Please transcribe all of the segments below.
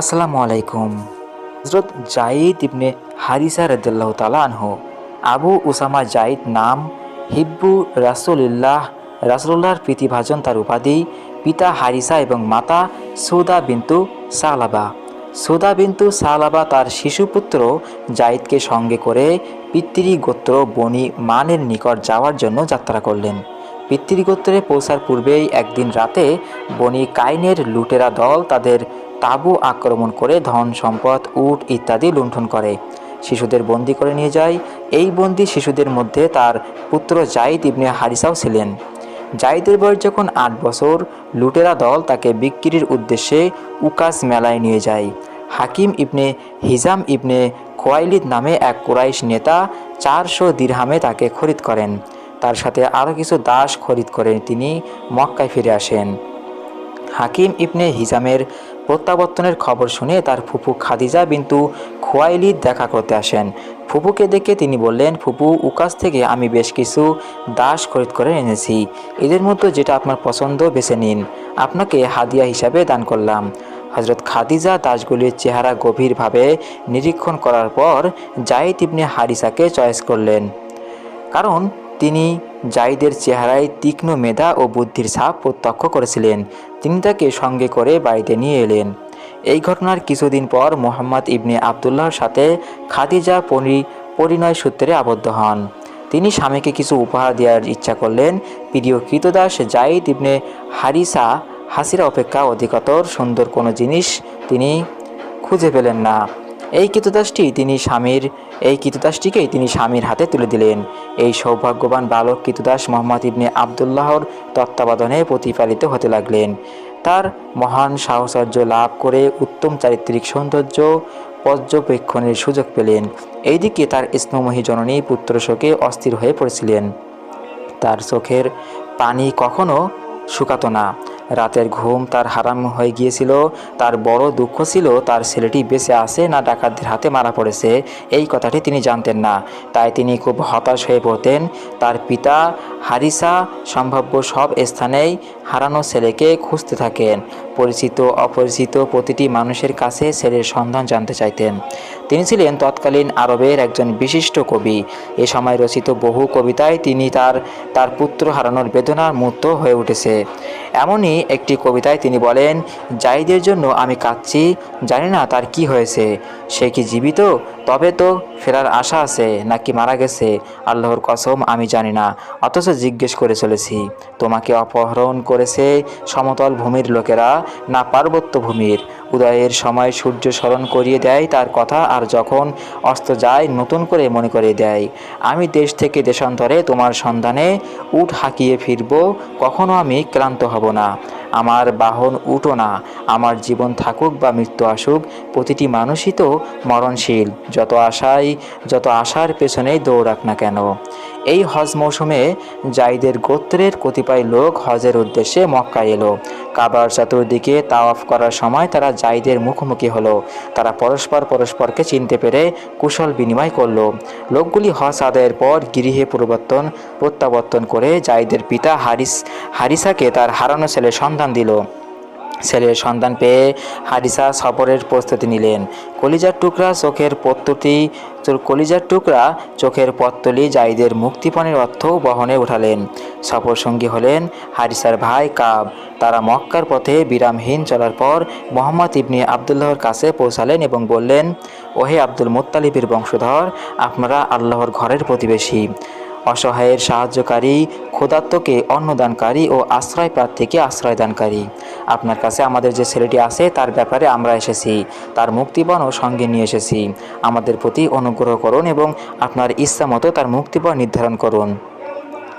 আসসালামু আলাইকুম। হজরত জাইদ ইবনে হারিসা রদুল্লাহ তালা আনহু, আবু উসামা জাইদ নাম হিব্বু রাসুলিল্লাহ রাসুল্লাহর প্রীতিভাজন তার উপাধি পিতা হারিসা এবং মাতা সৌদা বিন্তু সালাবা। সৌদা বিন্তু সালাবা তার শিশুপুত্র জাইদকে সঙ্গে করে পিতৃগোত্র বনি মানের নিকট যাওয়ার জন্য যাত্রা করলেন। পিতৃগোত্রে পৌঁছার পূর্বেই একদিন রাতে বনি কাইনের লুটেরা দল তাদের তাঁবু আক্রমণ করে ধন, সম্পদ, উট ইত্যাদি লুণ্ঠন করে। শিশুদের বন্দি করে নিয়ে যায়। এই বন্দি শিশুদের মধ্যে তার পুত্র জাইদ ইবনে হারিসাও ছিলেন। জাইদের বয়স যখন আট বছর, লুটেরা দল তাকে বিক্রির উদ্দেশ্যে উকাস মেলায় নিয়ে যায়। হাকিম ইবনে হিজাম ইবনে খোয়াইলিদ নামে এক কোরাইশ নেতা চারশো দিরহামে তাকে খরিদ করেন। তার সাথে আরও কিছু দাস খরিদ করে তিনি মক্কায় ফিরে আসেন। হাকিম ইবনে হিজামের প্রত্যাবর্তনের খবর শুনে তার ফুপু খাদিজা বিন্তু খোয়াইলিদ দেখা করতে আসেন। ফুপুকে দেখে তিনি বললেন, ফুপু উকাস থেকে আমি বেশ কিছু দাস খরিদ করে এনেছি। এদের মধ্যে যেটা আপনার পছন্দ, বেছে নিন। আপনাকে হাদিয়া হিসাবে দান করলাম। হজরত খাদিজা দাসগুলির চেহারা গভীরভাবে নিরীক্ষণ করার পর জাইদ ইবনে হারিসাকে চয়েস করলেন। কারণ তিনি জাইদের চেহারায় তীক্ষ্ণ মেধা ও বুদ্ধির ছাপ প্রত্যক্ষ করেছিলেন। তিনি তাকে সঙ্গে করে বাড়িতে নিয়ে এলেন। এই ঘটনার কিছুদিন পর মোহাম্মদ ইবনে আবদুল্লাহর সাথে খাদিজা পরি, পরিণয় সূত্রে আবদ্ধ হন। তিনি স্বামীকে কিছু উপহার দেওয়ার ইচ্ছা করলেন। প্রিয় কৃতদাস, জাইদ ইবনে হারিসা হাসিরা অপেক্ষা অধিকতর সুন্দর কোনো জিনিস তিনি খুঁজে পেলেন না। এই কৃতদাসটি তিনি স্বামীর, এই কৃতদাসটিকেই তিনি স্বামীর হাতে তুলে দিলেন। এই সৌভাগ্যবান বালক কৃতদাস মোহাম্মদ ইবনে আবদুল্লাহর তত্ত্বাবধানে প্রতিপালিত হতে লাগলেন। তার মহান সাহচর্য লাভ করে উত্তম চারিত্রিক সৌন্দর্য পর্যবেক্ষণের সুযোগ পেলেন। এইদিকে তার স্নেহময়ী জননী পুত্র শোকে অস্থির হয়ে পড়েছিলেন। তার চোখের পানি কখনো শুকাতো না। রাতের ঘুম তার হারাম হয়ে গিয়েছিল, তার বড় দুঃখ ছিল তার ছেলেটি বেঁচে আছে না ডাকাতদের হাতে মারা পড়েছে, এই কথাটি তিনি জানতেন না। তাই তিনি খুব হতাশ হয়ে পড়তেন। তার পিতা হারিসা সম্ভাব্য সব স্থানেই হারানো ছেলেকে খুঁজতে থাকেন। পরিচিত অপরিচিত প্রতিটি মানুষের কাছে ছেলের সন্ধান জানতে চাইতেন। তিনি ছিলেন তৎকালীন আরবের একজন বিশিষ্ট কবি। এ সময় রচিত বহু কবিতায় তিনি তার তার পুত্র হারানোর বেদনার মূর্ত হয়ে উঠেছে। এমনই একটি কবিতায় তিনি বলেন জাইদের জন্য আমি কাঁদছি, জানি না তার কি হয়েছে। সে কি জীবিত? তবে তো ফেরার আশা আছে, নাকি মারা গেছে? আল্লাহর কসম, আমি জানি না। অথচ জিজ্ঞেস করে চলেছি, তোমাকে অপহরণ করেছে সমতল ভূমির লোকেরা, না পার্বত্য ভূমির? উদয়ের সময় সূর্য স্মরণ করিয়ে দেয় তার কথা আর যখন অস্ত যায়, নতুন করে মনে করে দেয়, আমি দেশ থেকে দেশান্তরে তোমার সন্ধানে উঠ হাঁকিয়ে ফিরব, কখনো আমি ক্লান্ত হব না। আমার বাহন উঠো না, আমার জীবন থাকুক বা মৃত্যু আসুক, প্রতিটি মানুষই তো মরণশীল। যত আশাই, যত আশার পেছনেই দৌড়াক না কেন? এই হজ মৌসুমে জাইদের গোত্রের কতিপয় লোক হজের উদ্দেশ্যে মক্কা এলো। কাবার চতুর্দিকে তাওয়াফ করার সময় তারা জাইদের মুখোমুখি হলো। তারা পরস্পর পরস্পরকে চিনতে পেরে কুশল বিনিময় করল। লোকগুলি হজ আদায়ের পর গৃহে পরিবর্তন, প্রত্যাবর্তন করে জাইদের পিতা হারিস, হারিসাকে তার হারানো ছেলের সন্ধান দিল। ছেলের সন্ধান পেয়ে হারিসা সফরের প্রস্তুতি নিলেন। কলিজার টুকরা চোখের পত্তটি কলিজার টুকরা চোখের পত্তলি জাইদের মুক্তিপণের অর্থ বহনে উঠালেন। সফর সঙ্গী হলেন হারিসার ভাই কাব। তারা মক্কার পথে বিরামহীন চলার পর মোহাম্মদ ইবনি আবদুল্লাহর কাছে পৌঁছালেন এবং বললেন, ওহে আব্দুল মুত্তালিবের বংশধর, আপনারা আল্লাহর ঘরের প্রতিবেশী। অসহায়ের সাহায্যকারী, ক্ষুধার্তকে অন্নদানকারী ও আশ্রয় প্রার্থীকে আশ্রয়দানকারী। আপনার কাছে আমাদের যে ছেলেটি আছে, তার ব্যাপারে আমরা এসেছি। তার মুক্তিপণও সঙ্গে নিয়ে এসেছি। আমাদের প্রতি অনুগ্রহ করুন এবং আপনার ইচ্ছা মতো তার মুক্তিপণ নির্ধারণ করুন।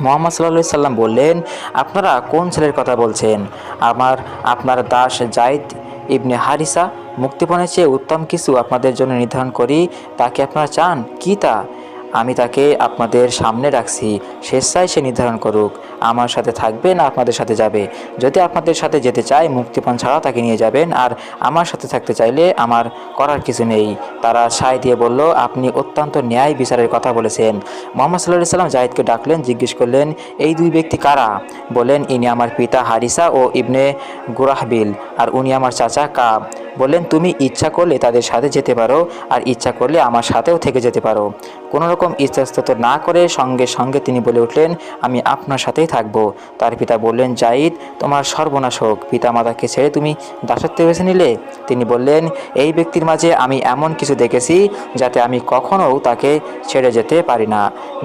মোহাম্মদ সাল্লা সাল্লাম বললেন, আপনারা কোন ছেলের কথা বলছেন? আমার, আপনার দাস জাইদ ইবনে হারিসা, মুক্তিপণের চেয়ে উত্তম কিছু আপনাদের জন্য নির্ধারণ করি। তাকে আপনারা চান? কি তা? আমি তাকে আপনাদের সামনে রাখছি। স্বেচ্ছায় সে নির্ধারণ করুক। আমার সাথে থাকবে না আপনাদের সাথে যাবে। যদি আপনাদের সাথে যেতে চায়, মুক্তিপণ ছাড়া তাকে নিয়ে যাবেন। আর আমার সাথে থাকতে চাইলে আমার করার কিছু নেই। তারা সায় দিয়ে বলল, আপনি অত্যন্ত ন্যায় বিচারের কথা বলেছেন। মোহাম্মদ সাল্লাহ সাল্লাম জাহিদকে ডাকলেন, জিজ্ঞেস করলেন, এই দুই ব্যক্তি কারা? বলেন, ইনি আমার পিতা হারিসা ও ইবনে গুরাহবিল। আর উনি আমার চাচা কাব। বললেন, তুমি ইচ্ছা করলে তাদের সাথে যেতে পারো আর ইচ্ছা করলে আমার সাথেও থেকে যেতে পারো। কোনো রকম ইচ্ছাস্তত না করে সঙ্গে সঙ্গে তিনি বলে উঠলেন, আমি আপনার সাথেই থাকব। তার পিতা বললেন, জাইদ, তোমার সর্বনাশ হোক। পিতা মাতাকে ছেড়ে তুমি দাসত্বে বেছে নিলে? তিনি বললেন, এই ব্যক্তির মাঝে আমি এমন কিছু দেখেছি যাতে আমি কখনও তাকে ছেড়ে যেতে পারি না।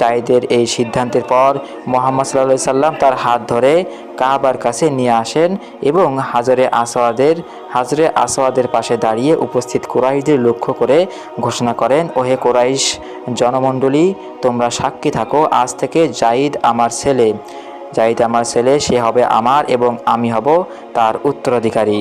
জাইদের এই সিদ্ধান্তের পর মোহাম্মদ সাল্লাহ সাল্লাম তার হাত ধরে কাবার কাছে নিয়ে আসেন এবং হাজরে আসওয়াদের হাজরে আসওয়াদের পাশে দাঁড়িয়ে উপস্থিত কোরাইশদের লক্ষ্য করে ঘোষণা করেন, ওহে কোরাইশ জনমণ্ডলী, তোমরা সাক্ষী থাকো, আজ থেকে জাইদ আমার ছেলে। জাইদ আমার ছেলে, সে হবে আমার এবং আমি হব তার উত্তরাধিকারী।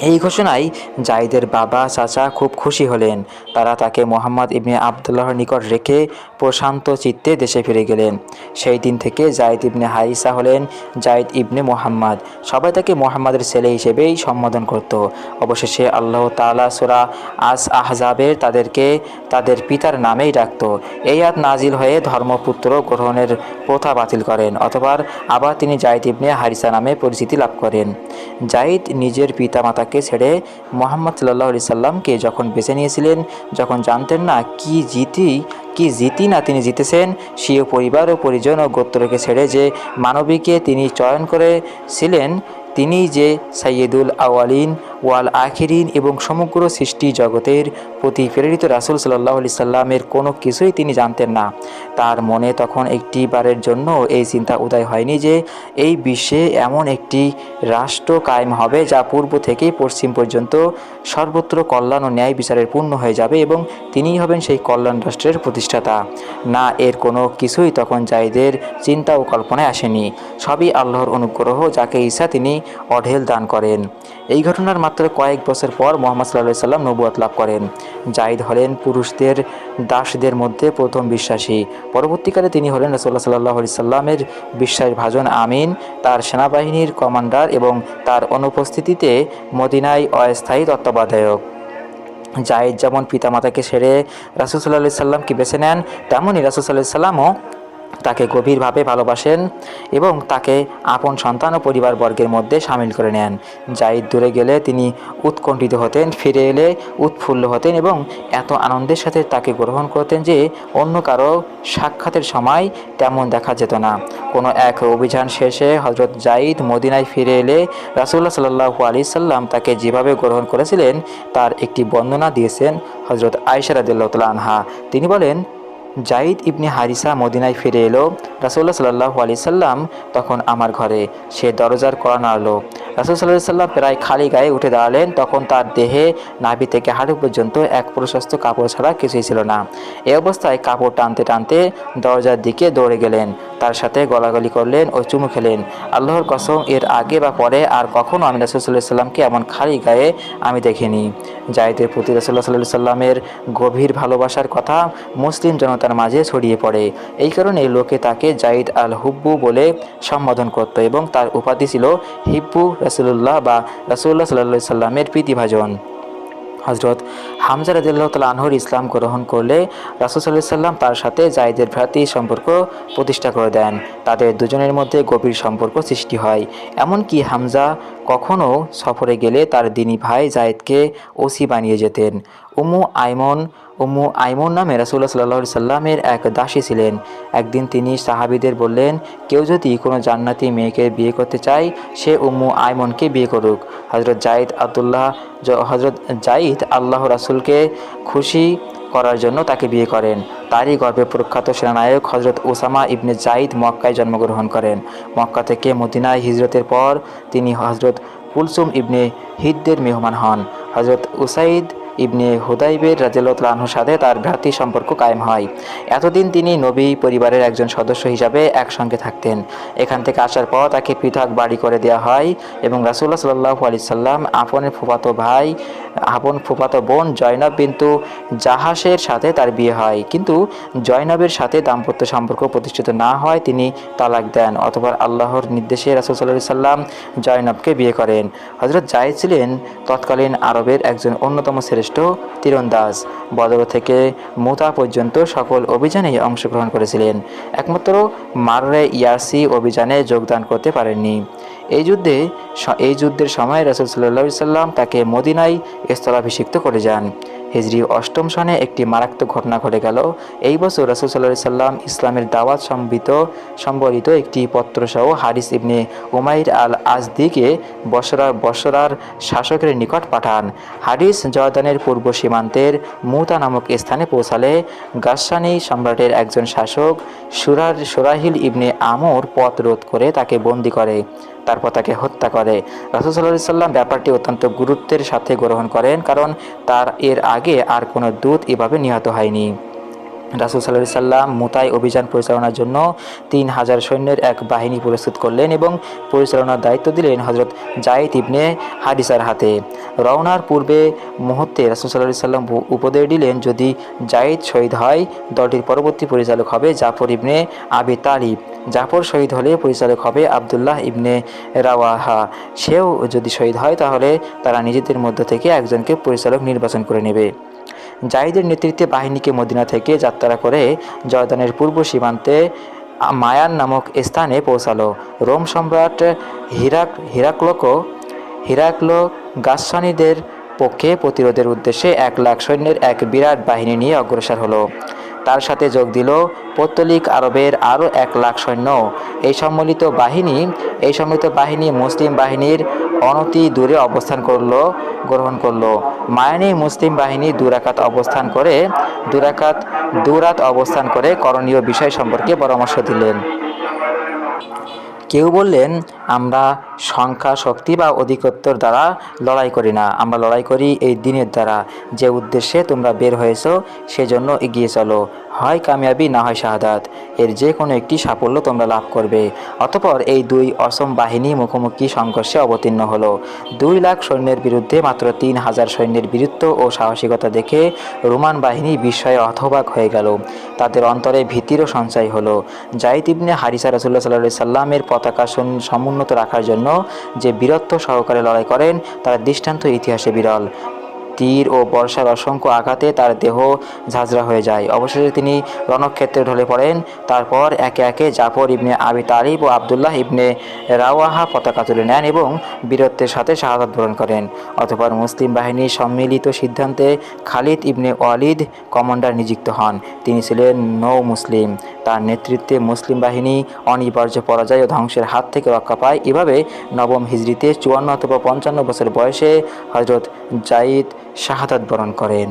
এই ঘোষণায় জাইদের বাবা চাচা খুব খুশি হলেন। তারা তাকে মোহাম্মদ ইবনে আবদুল্লাহর নিকট রেখে প্রশান্ত চিত্তে দেশে ফিরে গেলেন। সেই দিন থেকে জাইদ ইবনে হাইসা হলেন জাইদ ইবনে মোহাম্মদ। সবাই তাকে মোহাম্মদের ছেলে হিসেবেই সম্বোধন করত। অবশেষে আল্লাহ তাআলা সুরা আস আহজাবের তাদেরকে তাদের পিতার নামেই ডাকত। এই আয়াত নাজিল হয়ে ধর্মপুত্র গ্রহণের প্রথা বাতিল করেন অথবা আবার তিনি জাইদ ইবনে হারিসা নামে পরিচিতি লাভ করেন। জাইদ নিজের পিতা মাতাকে ছেড়ে মোহাম্মদ সাল্লাহ আলি সাল্লামকে যখন বেছে নিয়েছিলেন, যখন জানতেন না কি জিতি কি জিতি না তিনি জিতেছেন, স্বীয় পরিবার ও পরিজন ও গোত্রকে ছেড়ে যে মানবীকে তিনি চয়ন করেছিলেন, তিনি যে সাইয়েদুল আওয়ালিন ওয়াল আখিরিন এবং সমগ্র সৃষ্টি জগতের প্রতি প্রেরিত রাসুল সাল্লাহ আলি সাল্লামের কোনো কিছুই তিনি জানতেন না। তার মনে তখন একটি বারের জন্য এই চিন্তা উদয় হয়নি যে এই বিশ্বে এমন একটি রাষ্ট্র কায়েম হবে যা পূর্ব থেকে পশ্চিম পর্যন্ত সর্বত্র কল্যাণ ও ন্যায় বিচারের পূর্ণ হয়ে যাবে এবং তিনিই হবেন সেই কল্যাণ রাষ্ট্রের প্রতিষ্ঠাতা। না, এর কোনো কিছুই তখন জাইদের চিন্তা ও কল্পনায় আসেনি। সবই আল্লাহর অনুগ্রহ যাকে ঈসা তিনি অঢেল দান করেন। এই ঘটনার মাত্র কয়েক বছর পর মোহাম্মদ সাল্লাহ সাল্লাম নবুয়াত লাভ করেন। জাইদ হলেন পুরুষদের, দাসদের মধ্যে প্রথম বিশ্বাসী। পরবর্তীকালে তিনি হলেন রসল্লাহ সাল্লাহ সাল্লামের বিশ্বাসভাজন আমিন। তার সেনাবাহিনীর কমান্ডার এবং তার অনুপস্থিতিতে মদিনায় অস্থায়ী তত্ত্বাবধায়ক। জায়েদ যেমন পিতামাতাকে ছেড়ে রাসুল সাল্লাহ সাল্লামকে বেছে নেন তেমনই রাসুল সাল্লাহ সাল্লামও তাকে গভীরভাবে ভালোবাসেন এবং তাকে আপন সন্তান ও পরিবারবর্গের মধ্যে সামিল করে নেন। জাইদ দূরে গেলে তিনি উৎকণ্ঠিত হতেন, ফিরে এলে উৎফুল্ল হতেন এবং এত আনন্দের সাথে তাকে গ্রহণ করতেন যে অন্য কারও সাক্ষাতের সময় তেমন দেখা যেত না। কোনো এক অভিযান শেষে হজরত জাইদ মদিনায় ফিরে এলে রাসুল্লাহ সাল্লাহু আলি সাল্লাম তাকে যেভাবে গ্রহণ করেছিলেন তার একটি বর্ণনা দিয়েছেন হজরত আয়সা রাদিল্লাহ আনহা। তিনি বলেন জাইদ ইবনে হারিসা মদিনায় ফিরে এলো। রাসুল্লাহ সাল্লাহ আলি সাল্লাম তখন আমার ঘরে সে দরজার কড়া নাড়ল। রাসুল সাল্লাহ সাল্লাম প্রায় খালি গায়ে উঠে দাঁড়ালেন। তখন তার দেহে নাভি থেকে হাঁটু পর্যন্ত এক প্রশস্ত কাপড় ছাড়া কিছুই ছিল না। এ অবস্থায় কাপড় টানতে টানতে দরজার দিকে দৌড়ে গেলেন। তার সাথে গলাগলি করলেন ও চুমু খেলেন। আল্লাহর কসম, এর আগে বা পরে আর কখনো আমি রাসুল সাল্লাহ সাল্লামকে এমন খালি গায়ে আমি দেখিনি। জাইদের প্রতি রসল্লা সাল্লি সাল্লামের গভীর ভালোবাসার কথা মুসলিম জনতার মাঝে ছড়িয়ে পড়ে। এই কারণে লোকে তাকে জাইদ আল হুব্বু বলে সম্বোধন করত এবং তার উপাধি ছিল হিব্বু রসুল্লাহ বা রসুল্লাহ সাল্লা সাল্লামের প্রীতিভাজন হজরত হামজা রাদিল্লাহ তাল আনহর ইসলাম গ্রহণ করলে রাসুল সাল্লাহ সাল্লাম তার সাথে জাইদের ভ্রাতৃ সম্পর্ক প্রতিষ্ঠা করে দেন। তাদের দুজনের মধ্যে গভীর সম্পর্ক সৃষ্টি হয়। এমনকি হামজা কখনও সফরে গেলে তার দিনী ভাই জায়েদকে ওসি বানিয়ে যেতেন। উমু আইমন উম্মু আইমন নামে রাসুল্লাহ সাল্লাহ সাল্লামের এক দাসী ছিলেন। একদিন তিনি সাহাবিদের বললেন, কেউ যদি কোনো জান্নাতি মেয়েকে বিয়ে করতে চায়, সে উম্মু আইমনকে বিয়ে করুক। হজরত জাইদ আবদুল্লাহ হজরত জাইদ আল্লাহ রাসুলকে খুশি করার জন্য তাকে বিয়ে করেন। তারই গর্বে প্রখ্যাত সেনানায়ক হজরত ওসামা ইবনে জাইদ মক্কায় জন্মগ্রহণ করেন। মক্কা থেকে মদিনায় হিজরতের পর তিনি হজরত কুলসুম ইবনে হিদ্দের মেহমান হন। হজরত উসাইদ ইবনে হুদাইবের রাজিয়াল্লাহর সাথে তার ভ্রাতৃ সম্পর্ক কায়েম হয়। এতদিন তিনি নবী পরিবারের একজন সদস্য হিসাবে একসঙ্গে থাকতেন। এখান থেকে আসার পর তাকে পৃথক বাড়ি করে দেওয়া হয় এবং রাসুল্লাহ সাল্লাহ আলি সাল্লাম আপনের ফুফাতো ভাই, আপন ফুফাতো বোন জয়নব বিন্তু জাহাসের সাথে তার বিয়ে হয়। কিন্তু জয়নবের সাথে দাম্পত্য সম্পর্ক প্রতিষ্ঠিত না হয় তিনি তালাক দেন অথবা আল্লাহর নির্দেশে রাসুল সাল্লাহ সাল্লাম জয়নবকে বিয়ে করেন। হজরত জাহিদ ছিলেন তৎকালীন আরবের একজন অন্যতম শ্রেষ্ঠ তীরন্দাজ। বদর থেকে মুতা পর্যন্ত সকল অভিযানে অংশগ্রহণ করেছিলেন। একমাত্র মাররে ইয়াসি অভিযানে যোগদান করতে পারেননি। এই যুদ্ধে এই যুদ্ধের সময় রসুল সাল্লা সাল্লাম তাকে মদিনায় স্থলাভিষিক্ত করে যান। হিজরি অষ্টম সনে একটি মারাত্মক ঘটনা ঘটে গেল। এই বছর রাসুল সাল্লাহ সাল্লাম ইসলামের দাওয়াত সম্বিত, সম্বলিত একটি পত্রসহ হারিস ইবনে উমাইর আল আজদিকে বসরার বসরার শাসকের নিকট পাঠান। হারিস জর্দানের পূর্ব সীমান্তের মুতা নামক স্থানে পৌঁছালে গাসানি সম্রাটের একজন শাসক সুরার সুরাহিল ইবনে আমর পথ রোধ করে তাকে বন্দি করে, তারপর তাকে হত্যা করে। রাসুল সাল্লাহ সাল্লাম ব্যাপারটি অত্যন্ত গুরুত্বের সাথে গ্রহণ করেন, কারণ তার এর আগে আর কোনো দূত এভাবে নিহত হয়নি। রাসুল সাল্লাহ সাল্লাম মুতাই অভিযান পরিচালনার জন্য তিন হাজার সৈন্যের এক বাহিনী প্রস্তুত করলেন এবং পরিচালনার দায়িত্ব দিলেন হজরত জাইদ ইবনে হাদিসার হাতে। রওনার পূর্বে মুহূর্তে রাসুল সাল্লাহ সাল্লাম উপদেশ দিলেন, যদি জাইদ শহীদ হয়, দলটির পরবর্তী পরিচালক হবে জাফর ইবনে আবি তালিব। জাফর শহীদ হলে পরিচালক হবে আবদুল্লাহ ইবনে রাওয়াহা। সেও যদি শহীদ হয়, তাহলে তারা নিজেদের মধ্য থেকে একজনকে পরিচালক নির্বাচন করে নেবে। জাহিদের নেতৃত্বে বাহিনীকে মদিনা থেকে যাত্রা করে জর্দানের পূর্ব সীমান্তে মায়ান নামক স্থানে পৌঁছালো। রোম সম্রাট হিরাক, হিরাক্লকো, হিরাক্লো গাসসানিদের পক্ষে প্রতিরোধের উদ্দেশ্যে এক লাখ সৈন্যের এক বিরাট বাহিনী নিয়ে অগ্রসর হলো। তার সাথে যোগ দিল পত্তলিক আরবের আরও এক লাখ সৈন্য। এই সম্মিলিত বাহিনী, এই সম্মিলিত বাহিনী মুসলিম বাহিনীর অনতি দূরে অবস্থান করল, গ্রহণ করল। মায়ানি মুসলিম বাহিনী দুরাকাত অবস্থান করে, দুরাকাত, দুরাত অবস্থান করে করণীয় বিষয় সম্পর্কে পরামর্শ দিলেন। কেউ বললেন, আমরা সংখ্যা, শক্তি বা অধিকত্বর দ্বারা লড়াই করি না। আমরা লড়াই করি এই দিনের দ্বারা। যে উদ্দেশ্যে তোমরা বের হয়েছ, সেজন্য এগিয়ে চলো। হয় কামিয়াবি, না হয় শাহাদাত। এর যে কোনো একটি সাফল্য তোমরা লাভ করবে। অতপর এই দুই অসম বাহিনী মুখোমুখি সংঘর্ষে অবতীর্ণ হলো। দুই লাখ সৈন্যের বিরুদ্ধে মাত্র তিন হাজার সৈন্যের বীরত্ব ও সাহসিকতা দেখে রোমান বাহিনী বিস্ময়ে অথবাক হয়ে গেল। তাদের অন্তরে ভীতিরও সঞ্চয় হলো। জাইদ ইবনে হারিসা রসুল্লাহ সাল্লাহ সাল্লামের পতাকা সম- সমুন্নত রাখার জন্য যে বীরত্ব সহকারে লড়াই করেন, তার দৃষ্টান্ত ইতিহাসে বিরল। তীর ও বর্ষার অসংখ্য আঘাতে তার দেহ ঝাঁঝরা হয়ে যায়। অবশেষে তিনি রণক্ষেত্রে ঢলে পড়েন। তারপর একে একে জাফর ইবনে আবি তালিব ও আবদুল্লাহ ইবনে রাওয়াহা পতাকা তুলে নেন এবং বীরত্বের সাথে শাহাদাত বরণ করেন। অতঃপর মুসলিম বাহিনীর সম্মিলিত সিদ্ধান্তে খালিদ ইবনে ওয়ালিদ কমান্ডার নিযুক্ত হন। তিনি ছিলেন নৌ মুসলিম। তার নেতৃত্বে মুসলিম বাহিনী অনিবার্য পরাজয় ও ধ্বংসের হাত থেকে রক্ষা পায়। এভাবে নবম হিজড়িতে চুয়ান্ন অথবা পঞ্চান্ন বছর বয়সে হজরত জাইদ শাহাদাত বরণ করেন।